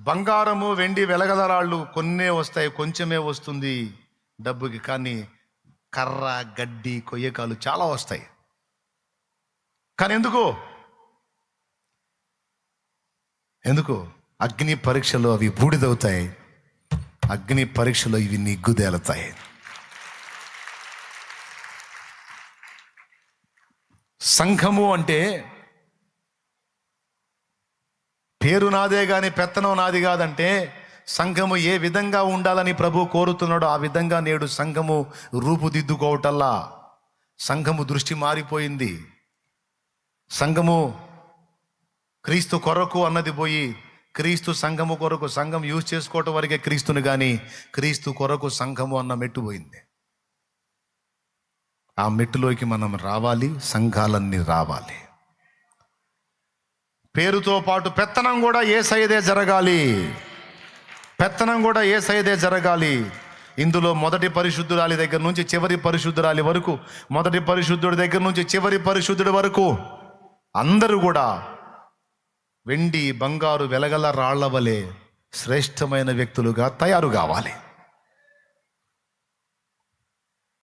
బంగారము వెండి వెలగదరాళ్ళు కొన్నే వస్తాయి కొంచెమే వస్తుంది డబ్బుకి. కానీ కర్ర గడ్డి కొయ్యకాలు చాలా వస్తాయి. కానీ ఎందుకు? ఎందుకు? అగ్ని పరీక్షలో అవి బూడిదవుతాయి. అగ్ని పరీక్షలో ఇవి నిగ్గుదేలుతాయి. సంఘము అంటే పేరు నాదే కానీ పెత్తనం నాది కాదంటే సంఘము ఏ విధంగా ఉండాలని ప్రభు కోరుతున్నాడో ఆ విధంగా నేడు సంఘము రూపుదిద్దుకోవటల్లా సంఘము దృష్టి మారిపోయింది. సంఘము క్రీస్తు కొరకు అన్నది పోయి క్రీస్తు సంఘము కొరకు సంఘం యూజ్ చేసుకోవటం వరకే క్రీస్తుని కానీ క్రీస్తు కొరకు సంఘము అన్న మెట్టు పోయింది. ఆ మెట్టులోకి మనం రావాలి సంఘాలన్నీ రావాలి. పేరుతో పాటు పెత్తనం కూడా ఏ సైదే జరగాలి? పెత్తనం కూడా ఏ సైదే జరగాలి? ఇందులో మొదటి పరిశుద్ధురాలి దగ్గర నుంచి చివరి పరిశుద్ధురాలి వరకు మొదటి పరిశుద్ధుడి దగ్గర నుంచి చివరి పరిశుద్ధుడి వరకు అందరూ కూడా వెండి బంగారు వెలగల రాళ్ళ వలె శ్రేష్టమైన వ్యక్తులుగా తయారు కావాలి.